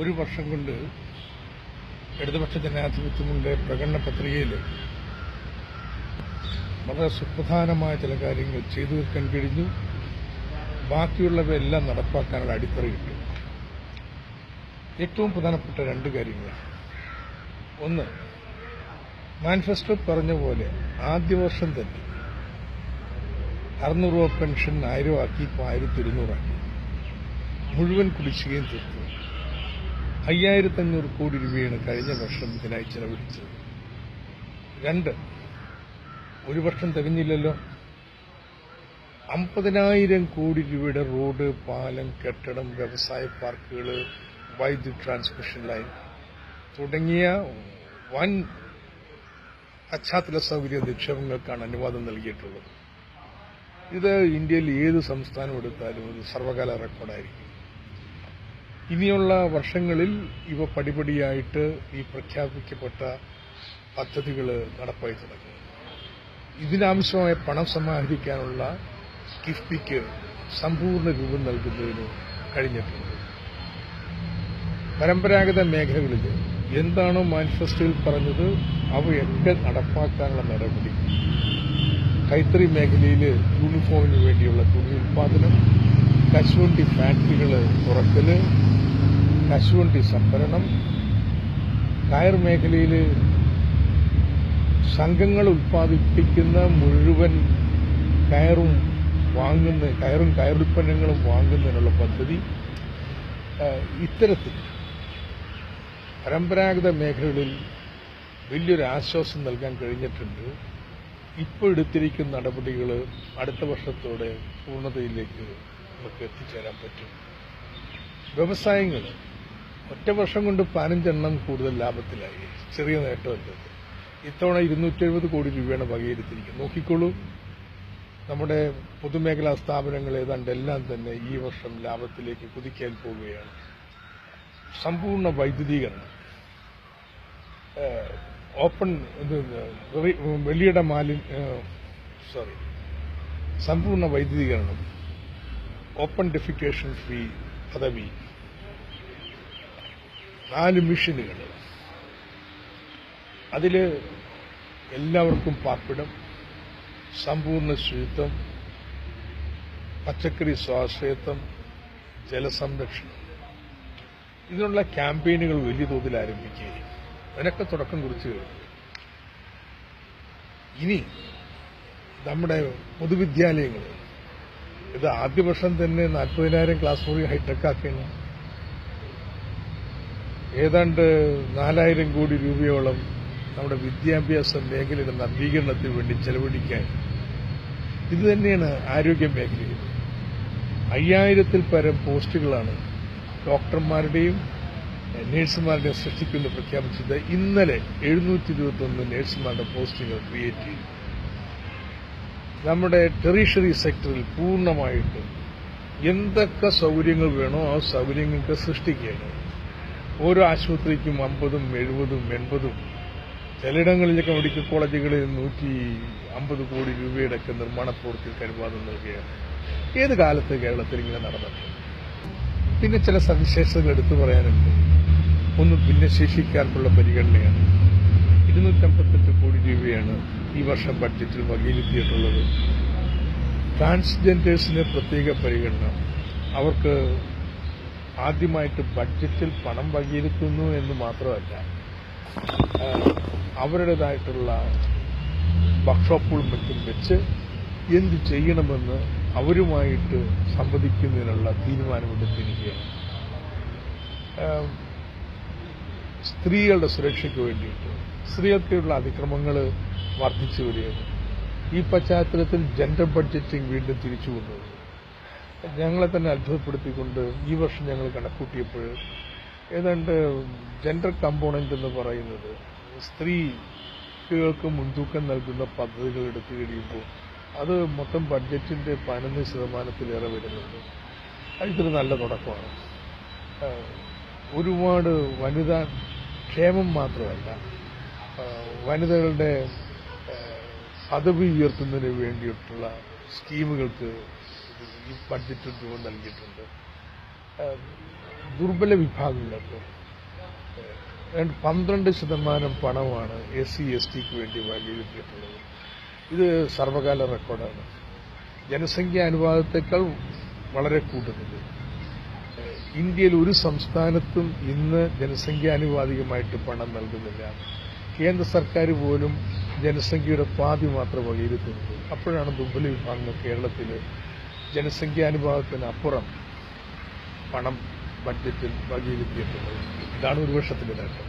ഒരു വർഷം കൊണ്ട് ഇടതുപക്ഷ ജനാധിപത്യങ്ങളുടെ പ്രകടന പത്രികയിൽ. വളരെ സുപ്രധാനമായ ചില കാര്യങ്ങൾ ചെയ്തു തീർക്കാൻ കഴിഞ്ഞു. ബാക്കിയുള്ളവയെല്ലാം നടപ്പാക്കാനുള്ള അടിത്തറയിട്ടു ഏറ്റവും പ്രധാനപ്പെട്ട രണ്ട് കാര്യങ്ങൾ. ഒന്ന് മാനിഫെസ്റ്റോ പറഞ്ഞ പോലെ ആദ്യ വർഷം തന്നെ അറുന്നൂറ് രൂപ പെൻഷൻ ആയിരം ആക്കി ഇപ്പോൾ ആയിരത്തി ഇരുന്നൂറാക്കി. മുഴുവൻ കുടിശ്ശികയും തീർത്തു. അയ്യായിരത്തി അഞ്ഞൂറ് കോടി രൂപയാണ് കഴിഞ്ഞ വർഷം ഇതിനായി ചെലവഴിച്ചത്. രണ്ട് ഒരു വർഷം തികഞ്ഞില്ലല്ലോ. അമ്പതിനായിരം കോടി രൂപയുടെ റോഡ് പാലം കെട്ടിടം വ്യവസായ പാർക്കുകൾ വൈദ്യുതി ട്രാൻസ്മിഷൻ ലൈൻ തുടങ്ങിയ വൻ പശ്ചാത്തല സൗകര്യ നിക്ഷേപങ്ങൾക്കാണ് അനുവാദം നൽകിയിട്ടുള്ളത്. ഇത് ഇന്ത്യയിൽ ഏത് സംസ്ഥാനം എടുത്താലും ഒരു സർവകാല റെക്കോർഡായിരിക്കും. ഇനിയുള്ള വർഷങ്ങളിൽ ഇവ പടിപടിയായിട്ട് ഈ പ്രഖ്യാപിക്കപ്പെട്ട പദ്ധതികൾ നടപ്പായി തുടങ്ങും. ഇതിനാവശ്യമായ പണം സമാഹരിക്കാനുള്ള കിഫ്ബിക്ക് സമ്പൂർണ രൂപം നൽകുന്നതിന് കഴിഞ്ഞിട്ടുണ്ട്. പരമ്പരാഗത മേഖലകളിൽ എന്താണോ മാനിഫെസ്റ്റോയിൽ പറഞ്ഞത് അവയൊക്കെ നടപ്പാക്കാനുള്ള നടപടി. കൈത്തറി മേഖലയിൽ യൂണിഫോമിന് വേണ്ടിയുള്ള തുണി ഉൽപാദനം കശുവണ്ടി ഫാക്ടറികൾ തുറക്കൽ കശുവണ്ടി സംഭരണം. കയർ മേഖലയിൽ സംഘങ്ങൾ ഉൽപ്പാദിപ്പിക്കുന്ന മുഴുവൻ കയറും വാങ്ങുന്ന കയറും കയറുൽപ്പന്നങ്ങളും വാങ്ങുന്നതിനുള്ള പദ്ധതി ഇത്തരത്തിൽ പരമ്പരാഗത മേഖലകളിൽ വലിയൊരു ആശ്വാസം നൽകാൻ കഴിഞ്ഞിട്ടുണ്ട്. ഇപ്പോൾ എടുത്തിരിക്കുന്ന നടപടികൾ അടുത്ത വർഷത്തോടെ പൂർണതയിലേക്ക് നമുക്ക് എത്തിച്ചേരാൻ പറ്റും. വ്യവസായങ്ങൾ ഒറ്റ വർഷം കൊണ്ട് പതിനഞ്ചെണ്ണം കൂടുതൽ ലാഭത്തിലായി. ചെറിയ നേട്ടമല്ല ഇത്. ഇത്തവണ ഇരുന്നൂറ്റി എഴുപത് കോടി രൂപയാണ് വകയിരുത്തിരിക്കുന്നത് നോക്കിക്കോളൂ. നമ്മുടെ പൊതുമേഖലാ സ്ഥാപനങ്ങൾ ഏതാണ്ട് എല്ലാം തന്നെ ഈ വർഷം ലാഭത്തിലേക്ക് കുതിക്കാൻ പോവുകയാണ്. സമ്പൂർണ വൈദ്യുതീകരണം. ഓപ്പൺ വെളിയിട മാലിന് സോറി സമ്പൂർണ വൈദ്യുതീകരണം ഓപ്പൺ ഡെഫിക്കേഷൻ ഫ്രീ പദവി നാല് മിഷനുകൾ. അതിൽ എല്ലാവർക്കും പാർപ്പിടം സമ്പൂർണ ശുചിത്വം പച്ചക്കറി സ്വാശ്രയത്വം ജലസംരക്ഷണം. ഇതിനുള്ള ക്യാമ്പയിനുകൾ വലിയ തോതിൽ ആരംഭിക്കുകയും അതിനൊക്കെ തുടക്കം കുറിച്ച് ഇനി നമ്മുടെ പൊതുവിദ്യാലയങ്ങൾ ഇത് ആദ്യ വർഷം തന്നെ നാൽപ്പതിനായിരം ക്ലാസ് മുറി ഹൈടെക് ആക്കണം ഏതാണ്ട് നാലായിരം കോടി രൂപയോളം നമ്മുടെ വിദ്യാഭ്യാസ മേഖലയുടെ നവീകരണത്തിന് വേണ്ടി ചെലവഴിക്കാൻ. ഇത് തന്നെയാണ് ആരോഗ്യ മേഖലയിൽ അയ്യായിരത്തിൽ പരം പോസ്റ്റുകളാണ് ഡോക്ടർമാരുടെയും നഴ്സുമാരുടെയും സൃഷ്ടിക്കുമെന്ന് പ്രഖ്യാപിച്ചത് ഇന്നലെ എഴുന്നൂറ്റി ഇരുപത്തൊന്ന് നഴ്സുമാരുടെ പോസ്റ്റുകൾ ക്രിയേറ്റ് ചെയ്തു. നമ്മുടെ ടെറിഷറി സെക്ടറിൽ പൂർണമായിട്ട് എന്തൊക്കെ സൗകര്യങ്ങൾ വേണോ ആ സൗകര്യങ്ങൾക്ക് സൃഷ്ടിക്കുകയാണ്. ഓരോ ആശുപത്രിക്കും അമ്പതും എഴുപതും എൺപതും. ചിലയിടങ്ങളിലൊക്കെ മെഡിക്കൽ കോളേജുകളിൽ നൂറ്റി അമ്പത് കോടി രൂപയുടെയൊക്കെ നിർമ്മാണ പ്രവൃത്തി അനുവാദം നൽകുകയാണ്. ഏത് കാലത്ത് കേരളത്തിൽ ഇങ്ങനെ നടന്നത്? പിന്നെ ചില സവിശേഷതകൾ എടുത്തു പറയാനുണ്ട്. ഒന്ന് ഭിന്നശേഷിക്കാർക്കുള്ള പരിഗണനയാണ്. ഇരുന്നൂറ്റമ്പത്തെട്ട് കോടി രൂപയാണ് ഈ വർഷം ബഡ്ജറ്റിൽ വകയിരുത്തിയിട്ടുള്ളത്. ട്രാൻസ്ജെൻഡേഴ്സിന് പ്രത്യേക പരിഗണന. അവർക്ക് ആദ്യമായിട്ട് ബഡ്ജറ്റിൽ പണം വകയിരുത്തുന്നു എന്ന് മാത്രമല്ല അവരുടേതായിട്ടുള്ള വർക്ക്ഷോപ്പുകളും മറ്റും വെച്ച് എന്ത് ചെയ്യണമെന്ന് അവരുമായിട്ട് സംവദിക്കുന്നതിനുള്ള തീരുമാനമെടുത്തിരിക്കുകയാണ് സ്ത്രീകളുടെ സുരക്ഷയ്ക്ക് വേണ്ടിയിട്ട് സ്ത്രീകൾക്കുള്ള അതിക്രമങ്ങൾ വർദ്ധിച്ചു വരികയാണ്. ഈ പശ്ചാത്തലത്തിൽ ജെൻഡർ ബഡ്ജറ്റിംഗ് വീണ്ടും തിരിച്ചു കൊണ്ടുവന്നു. ഞങ്ങളെ തന്നെ അത്ഭുതപ്പെടുത്തിക്കൊണ്ട് ഈ വർഷം ഞങ്ങൾ കണക്കൂട്ടിയപ്പോൾ ഏതാണ്ട് ജെൻഡർ കമ്പോണന്റ് എന്ന് പറയുന്നത് സ്ത്രീകൾക്ക് മുൻതൂക്കം നൽകുന്ന പദ്ധതികൾ എടുത്തു കഴിയുമ്പോൾ അത് മൊത്തം ബഡ്ജറ്റിന്റെ പതിനൊന്ന് ശതമാനത്തിലേറെ വരുന്നുണ്ട്. ഇതൊരു നല്ല തുടക്കമാണ്. ഒരുപാട് വനിതാ ക്ഷേമം മാത്രമല്ല വനിതകളുടെ പദവി ഉയർത്തുന്നതിന് വേണ്ടിയിട്ടുള്ള സ്കീമുകൾക്ക് ഈ ബഡ്ജറ്റിൽ രൂപം നൽകിയിട്ടുണ്ട്. ദുർബല വിഭാഗങ്ങൾക്ക് പന്ത്രണ്ട് ശതമാനം പണമാണ് എസ് സി എസ് ടിക്ക് വേണ്ടി വകയിരുത്തിയിട്ടുള്ളത്. ഇത് സർവകാല റെക്കോർഡാണ്. ജനസംഖ്യാ അനുപാതത്തെക്കാൾ വളരെ കൂടുതൽ. ഇന്ത്യയിൽ ഒരു സംസ്ഥാനത്തും ഇന്ന് ജനസംഖ്യാനുപാതികമായിട്ട് പണം നൽകുന്നില്ല. കേന്ദ്ര സർക്കാർ പോലും ജനസംഖ്യയുടെ പാതി മാത്രം വകയിരുത്തുന്നത്. അപ്പോഴാണ് ദുർബല വിഭാഗങ്ങൾ കേരളത്തിൽ ജനസംഖ്യാനുപാതത്തിനപ്പുറം പണം ബഡ്ജറ്റിൽ വകയിരുത്തിയിട്ടുള്ളത്. ഇതാണ് ഒരു വർഷത്തിന്റെ നേട്ടം.